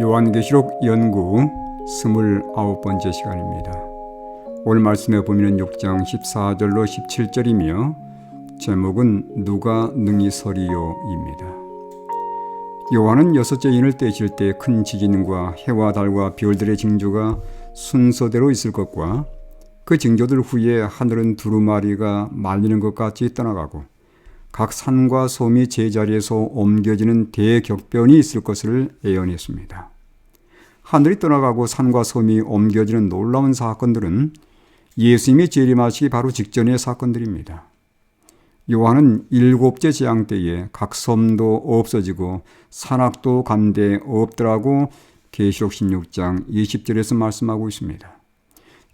요한계시록 연구 스물아홉 번째 시간입니다. 오늘 말씀에 보면 6장 14절로 17절이며 제목은 누가 능히 서리요입니다. 요한은 여섯째 인을 떼실 때 큰 지진과 해와 달과 별들의 징조가 순서대로 있을 것과 그 징조들 후에 하늘은 두루마리가 말리는 것 같이 떠나가고 각 산과 섬이 제자리에서 옮겨지는 대격변이 있을 것을 예언했습니다. 하늘이 떠나가고 산과 섬이 옮겨지는 놀라운 사건들은 예수님이 재림하시기 바로 직전의 사건들입니다. 요한은 일곱째 재앙 때에 각 섬도 없어지고 산악도 간데 없더라고 계시록 16장 20절에서 말씀하고 있습니다.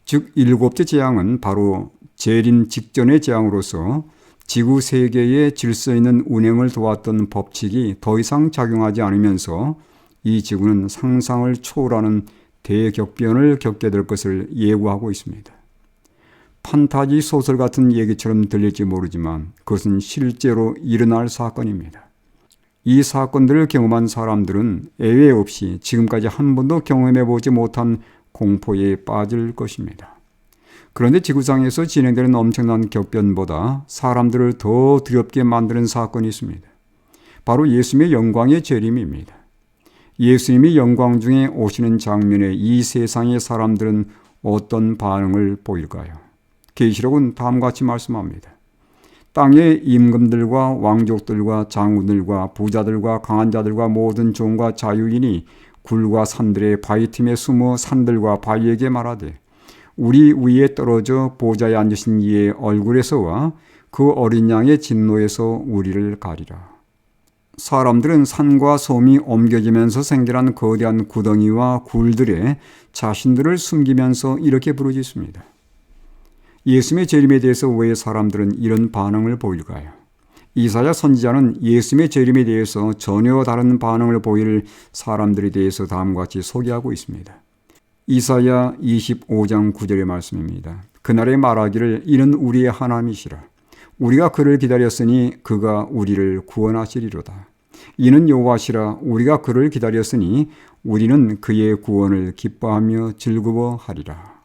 즉 일곱째 재앙은 바로 재림 직전의 재앙으로서 지구 세계의 질서 있는 운행을 도왔던 법칙이 더 이상 작용하지 않으면서 이 지구는 상상을 초월하는 대격변을 겪게 될 것을 예고하고 있습니다. 판타지 소설 같은 얘기처럼 들릴지 모르지만 그것은 실제로 일어날 사건입니다. 이 사건들을 경험한 사람들은 예외 없이 지금까지 한 번도 경험해 보지 못한 공포에 빠질 것입니다. 그런데 지구상에서 진행되는 엄청난 격변보다 사람들을 더 두렵게 만드는 사건이 있습니다. 바로 예수님의 영광의 재림입니다. 예수님이 영광 중에 오시는 장면에 이 세상의 사람들은 어떤 반응을 보일까요? 계시록은 다음과 같이 말씀합니다. 땅의 임금들과 왕족들과 장군들과 부자들과 강한 자들과 모든 종과 자유인이 굴과 산들의 바위 틈에 숨어 산들과 바위에게 말하되 우리 위에 떨어져 보좌에 앉으신 이의 얼굴에서와 그 어린 양의 진노에서 우리를 가리라. 사람들은 산과 섬이 옮겨지면서 생겨난 거대한 구덩이와 굴들에 자신들을 숨기면서 이렇게 부르짖습니다. 예수님의 재림에 대해서 왜 사람들은 이런 반응을 보일까요? 이사야 선지자는 예수님의 재림에 대해서 전혀 다른 반응을 보일 사람들에 대해서 다음과 같이 소개하고 있습니다. 이사야 25장 9절의 말씀입니다. 그날에 말하기를 이는 우리의 하나님이시라. 우리가 그를 기다렸으니 그가 우리를 구원하시리로다. 이는 여호와시라 우리가 그를 기다렸으니 우리는 그의 구원을 기뻐하며 즐거워하리라.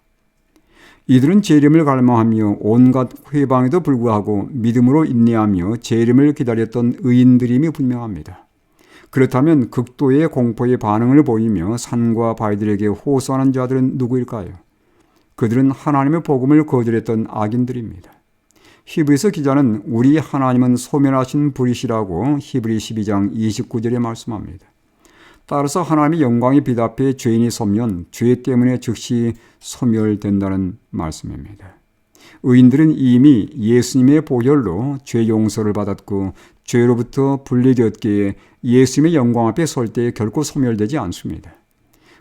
이들은 재림을 갈망하며 온갖 회방에도 불구하고 믿음으로 인내하며 재림을 기다렸던 의인들임이 분명합니다. 그렇다면 극도의 공포의 반응을 보이며 산과 바위들에게 호소하는 자들은 누구일까요? 그들은 하나님의 복음을 거절했던 악인들입니다. 히브리서 기자는 우리 하나님은 소멸하신 불이시라고 히브리 12장 29절에 말씀합니다. 따라서 하나님의 빛 앞에 죄인이 서면 죄 때문에 즉시 소멸된다는 말씀입니다. 의인들은 이미 예수님의 보혈로 죄 용서를 받았고 죄로부터 분리되었기에 예수님의 영광 앞에 설 때 결코 소멸되지 않습니다.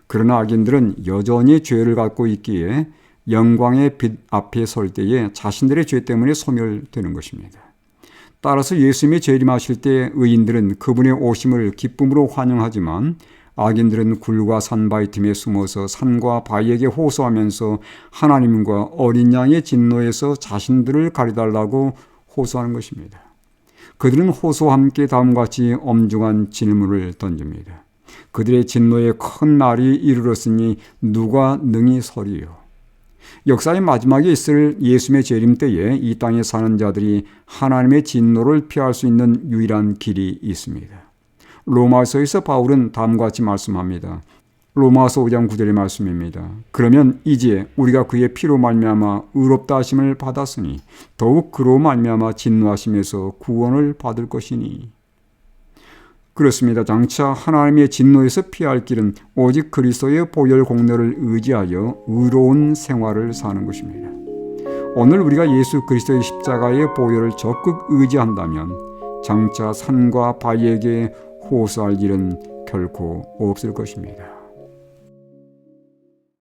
그러나 악인들은 여전히 죄를 갖고 있기에 영광의 빛 앞에 설 때에 자신들의 죄 때문에 소멸되는 것입니다. 따라서 예수님이 재림하실 때 의인들은 그분의 오심을 기쁨으로 환영하지만 악인들은 굴과 산 바위 틈에 숨어서 산과 바위에게 호소하면서 하나님과 어린 양의 진노에서 자신들을 가리달라고 호소하는 것입니다. 그들은 호소와 함께 다음과 같이 엄중한 질문을 던집니다. 그들의 진노의 큰 날이 이르렀으니 누가 능히 서리요? 역사의 마지막에 있을 예수님의 재림 때에 이 땅에 사는 자들이 하나님의 진노를 피할 수 있는 유일한 길이 있습니다. 로마서에서 바울은 다음과 같이 말씀합니다. 로마서 5장 9절의 말씀입니다. 그러면 이제 우리가 그의 피로 말미암아 의롭다 하심을 받았으니 더욱 그로 말미암아 진노하심에서 구원을 받을 것이니 그렇습니다. 장차 하나님의 진노에서 피할 길은 오직 그리스도의 보혈 공로를 의지하여 의로운 생활을 사는 것입니다. 오늘 우리가 예수 그리스도의 십자가의 보혈을 적극 의지한다면 장차 산과 바위에게 호소할 일은 결코 없을 것입니다.